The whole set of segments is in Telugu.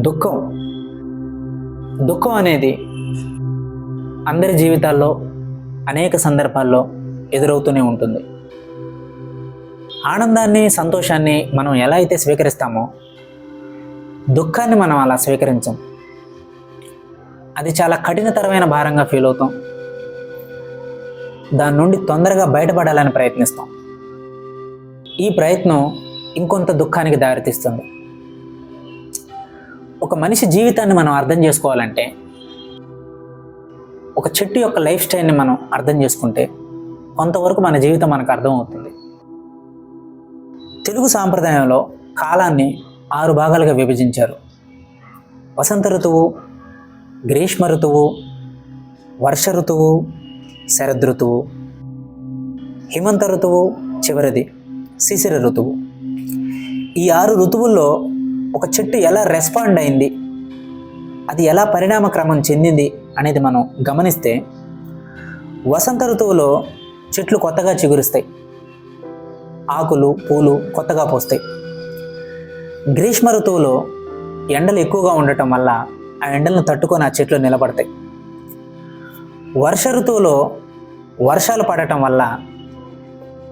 దుఃఖం. దుఃఖం అనేది అందరి జీవితాల్లో అనేక సందర్భాల్లో ఎదురవుతూనే ఉంటుంది. ఆనందాన్ని సంతోషాన్ని మనం ఎలా అయితే స్వీకరిస్తామో దుఃఖాన్ని మనం అలా స్వీకరించం. అది చాలా కఠినతరమైన భారంగా ఫీల్ అవుతాం. దాని నుండి తొందరగా బయటపడాలని ప్రయత్నిస్తాం. ఈ ప్రయత్నం ఇంకొంత దుఃఖానికి దారితీస్తుంది. ఒక మనిషి జీవితాన్ని మనం అర్థం చేసుకోవాలంటే ఒక చెట్టు యొక్క లైఫ్ స్టైల్ని మనం అర్థం చేసుకుంటే కొంతవరకు మన జీవితం మనకు అర్థమవుతుంది. తెలుగు సాంప్రదాయంలో కాలాన్ని ఆరు భాగాలుగా విభజించారు. వసంత ఋతువు గ్రీష్మ ఋతువు వర్ష ఋతువు శరద్ ఋతువు హిమంత ఋతువు చివరిది శిశిర ఋతువు. ఈ ఆరు ఋతువుల్లో ఒక చెట్టు ఎలా రెస్పాండ్ అయింది? అది ఎలా పరిణామ క్రమం చెందింది అనేది మనం గమనిస్తే వసంత ఋతువులో చెట్లు కొత్తగా చిగురుస్తాయి. ఆకులు పూలు కొత్తగా పోస్తాయి. గ్రీష్మ ఋతువులో ఎండలు ఎక్కువగా ఉండటం వల్ల ఆ ఎండలను తట్టుకొని ఆ చెట్లు నిలబడతాయి. వర్ష ఋతువులో వర్షాలు పడటం వల్ల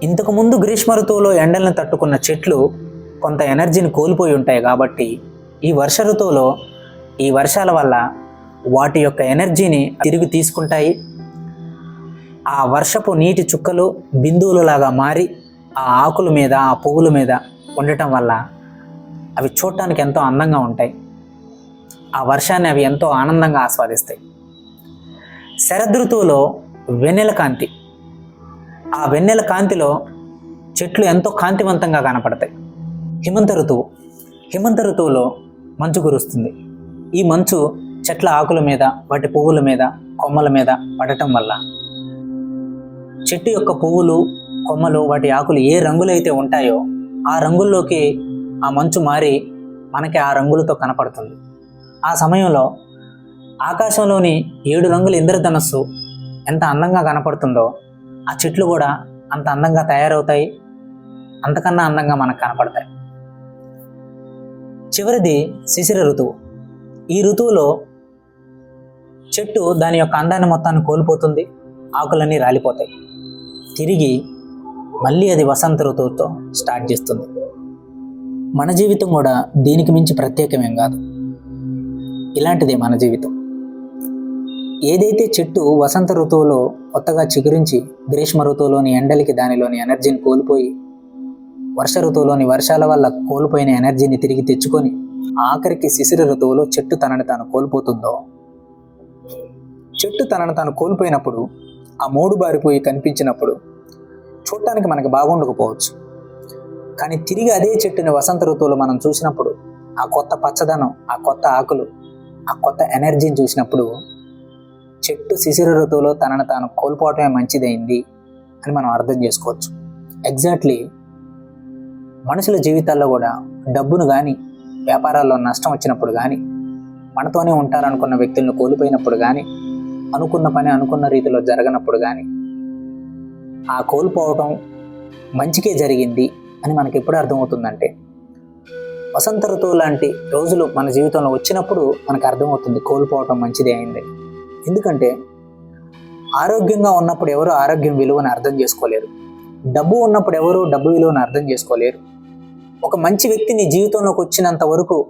ఇంతకుముందు గ్రీష్మ ఋతువులో ఎండలను తట్టుకున్న చెట్లు కొంత ఎనర్జీని కోల్పోయి ఉంటాయి కాబట్టి ఈ వర్ష ఋతువులో ఈ వర్షాల వల్ల వాటి యొక్క ఎనర్జీని తిరిగి తీసుకుంటాయి. ఆ వర్షపు నీటి చుక్కలు బిందువులలాగా మారి ఆ ఆకుల మీద ఆ పువ్వుల మీద ఉండటం వల్ల అవి చూడటానికి ఎంతో అందంగా ఉంటాయి. ఆ వర్షాన్ని అవి ఎంతో ఆనందంగా ఆస్వాదిస్తాయి. శరదృతువులో వెన్నెల కాంతి. ఆ వెన్నెల కాంతిలో చెట్లు ఎంతో కాంతివంతంగా కనపడతాయి. హిమంత ఋతువు. హిమంత ఋతువులో మంచు కురుస్తుంది. ఈ మంచు చెట్ల ఆకుల మీద వాటి పువ్వుల మీద కొమ్మల మీద పడటం వల్ల. చెట్టు యొక్క పువ్వులు కొమ్మలు వాటి ఆకులు ఏ రంగులు అయితే ఉంటాయో ఆ రంగుల్లోకి ఆ మంచు మారి మనకి ఆ రంగులతో కనపడుతుంది. ఆ సమయంలో ఆకాశంలోని ఏడు రంగుల ఇంద్రధనస్సు ఎంత అందంగా కనపడుతుందో ఆ చెట్లు కూడా అంత అందంగా తయారవుతాయి. అంతకన్నా అందంగా మనకు కనపడతాయి. చివరిది శిశిర ఋతువు. ఈ ఋతువులో చెట్టు దాని యొక్క అందాన్ని మొత్తాన్ని కోల్పోతుంది ఆకులన్నీ రాలిపోతాయి. తిరిగి మళ్ళీ అది వసంత ఋతువుతో స్టార్ట్ చేస్తుంది. మన జీవితం కూడా దీనికి మించి ప్రత్యేకమేం కాదు. ఇలాంటిదే మన జీవితం. ఏదైతే చెట్టు వసంత ఋతువులో కొత్తగా చిగురించి గ్రీష్మ ఋతువులోని ఎండలకి దానిలోని ఎనర్జీని కోల్పోయి వర్ష ఋతువులోని వర్షాల వల్ల కోల్పోయిన ఎనర్జీని తిరిగి తెచ్చుకొని ఆఖరికి శిశిర ఋతువులో చెట్టు తనని తాను కోల్పోతుందో? చెట్టు తనను తాను కోల్పోయినప్పుడు ఆ మూడు బారిపోయి కనిపించినప్పుడు చూడటానికి మనకి బాగుండకపోవచ్చు. కానీ తిరిగి అదే చెట్టుని వసంత ఋతువులో మనం చూసినప్పుడు ఆ కొత్త పచ్చదనం ఆ కొత్త ఆకులు ఆ కొత్త ఎనర్జీని చూసినప్పుడు చెట్టు శిశిర ఋతువులో తనను తాను కోల్పోవటమే మంచిదైంది అని మనం అర్థం చేసుకోవచ్చు. ఎగ్జాక్ట్లీ మనుషుల జీవితాల్లో కూడా డబ్బును కానీ వ్యాపారాల్లో నష్టం వచ్చినప్పుడు కానీ మనతోనే ఉంటారనుకున్న వ్యక్తులను కోల్పోయినప్పుడు కానీ అనుకున్న పని అనుకున్న రీతిలో జరగనప్పుడు కానీ ఆ కోల్పోవటం మంచికే జరిగింది అని మనకి ఎప్పుడు అర్థమవుతుందంటే వసంత ఋతువు లాంటి రోజులు మన జీవితంలో వచ్చినప్పుడు మనకు అర్థమవుతుంది కోల్పోవటం మంచిదే అయింది. ఎందుకంటే ఆరోగ్యంగా ఉన్నప్పుడు ఎవరు ఆరోగ్యం విలువను అర్థం చేసుకోలేరు. డబ్బు ఉన్నప్పుడు ఎవరు డబ్బు విలువను అర్థం చేసుకోలేరు. ఒక మంచి వ్యక్తి నీ జీవితంలోకి వచ్చినంత వరకు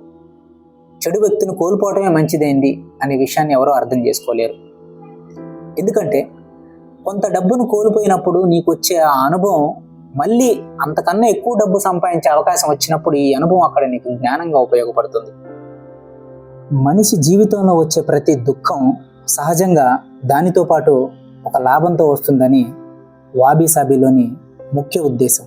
చెడు వ్యక్తిని కోల్పోవటమే మంచిదైంది అనే విషయాన్ని ఎవరో అర్థం చేసుకోలేరు. ఎందుకంటే కొంత డబ్బును కోల్పోయినప్పుడు నీకు వచ్చే ఆ అనుభవం మళ్ళీ అంతకన్నా ఎక్కువ డబ్బు సంపాదించే అవకాశం వచ్చినప్పుడు ఈ అనుభవం అక్కడ నీకు జ్ఞానంగా ఉపయోగపడుతుంది. మనిషి జీవితంలో వచ్చే ప్రతి దుఃఖం సహజంగా దానితో పాటు ఒక లాభంతో వస్తుందని వాబీ సాబీలోని ముఖ్య ఉద్దేశం.